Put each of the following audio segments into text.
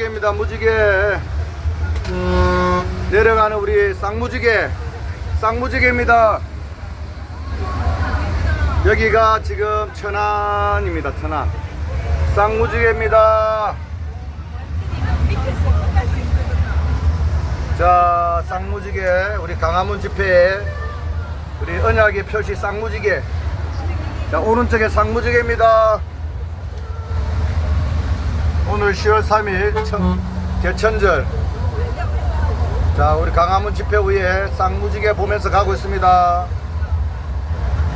무지개입니다. 무지개. 내려가는 우리 쌍무지개. 쌍무지개입니다. 여기가 지금 천안입니다. 천안. 쌍무지개입니다. 자, 쌍무지개. 우리 강화문 집회에 우리 언약의 표시 쌍무지개. 자, 오른쪽에 쌍무지개입니다. 오늘 10월 3일 천, 개천절. 자, 우리 강화문 집회 후에 쌍무지개 보면서 가고 있습니다.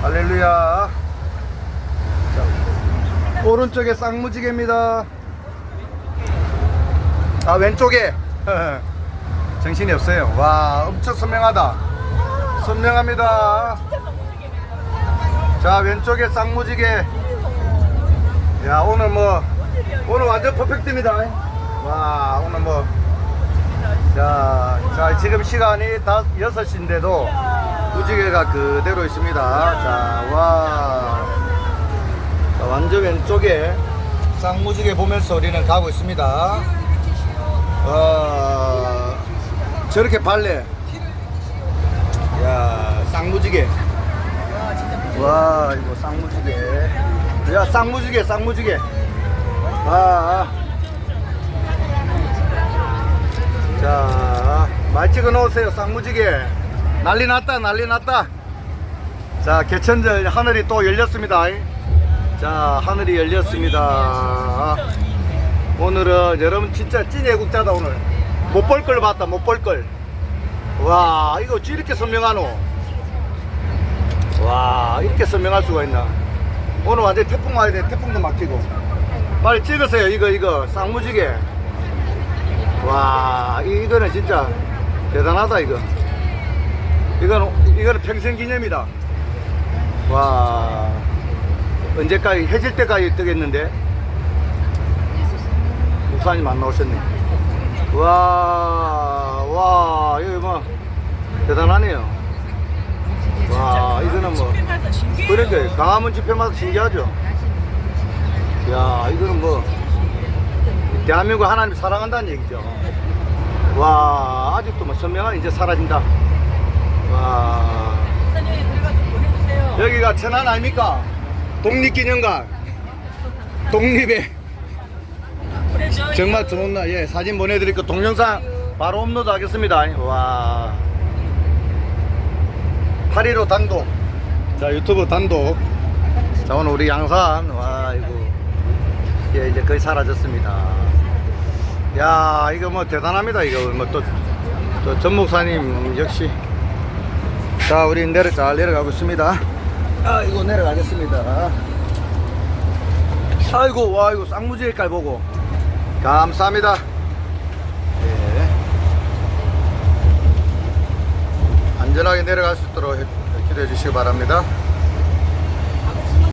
할렐루야. 자, 오른쪽에 쌍무지개입니다. 아, 왼쪽에. 정신이 없어요. 와, 엄청 선명하다. 선명합니다. 자, 왼쪽에 쌍무지개. 야, 오늘 뭐, 오늘 완전 퍼펙트입니다. 와, 오늘 뭐. 자, 자, 지금 시간이 다 6시인데도 무지개가 그대로 있습니다. 자, 와. 자, 완전 왼쪽에 쌍무지개 보면서 우리는 가고 있습니다. 와, 저렇게 발레. 야, 쌍무지개. 와, 이거 쌍무지개. 야, 쌍무지개, 쌍무지개. 아, 아. 자, 많이 찍어 놓으세요, 쌍무지개. 난리 났다, 난리 났다. 자, 개천절 하늘이 또 열렸습니다. 자, 하늘이 열렸습니다. 오늘은 여러분 진짜 찐 애국자다, 오늘. 못 볼 걸 봤다, 못 볼 걸. 와, 이거 이렇게 선명하노? 와, 이렇게 선명할 수가 있나? 오늘 완전 태풍 와야 돼, 태풍도 막히고. 빨리 찍으세요, 이거, 이거. 쌍무지개. 와, 이- 이거는 진짜 대단하다, 이거. 이거는, 이거는 평생 기념이다. 와, 언제까지, 해질 때까지 뜨겠는데? 목사님 안 나오셨네. 와, 와, 이거 뭐, 대단하네요. 와, 이거는 뭐, 그러니까 강화문 집회마다 신기하죠? 야, 이거는 뭐, 대한민국 하나님 사랑한다는 얘기죠. 와, 아직도 뭐 선명한 이제 사라진다. 와, 여기가 천안 아닙니까? 독립기념관. 독립의 정말 좋은 날, 예, 사진 보내드릴 거 동영상 바로 업로드 하겠습니다. 와. 8.15 단독. 자, 유튜브 단독. 자, 오늘 우리 양산, 와. 예, 이제 거의 사라졌습니다. 야, 이거 뭐 대단합니다. 이거 뭐 또, 또 전목사님 역시. 자, 우리 내려, 잘 내려가고 있습니다. 아, 이거 내려가겠습니다. 아이고, 와, 이거 쌍무지개깔 보고. 감사합니다. 예. 안전하게 내려갈 수 있도록 기도해 주시기 바랍니다.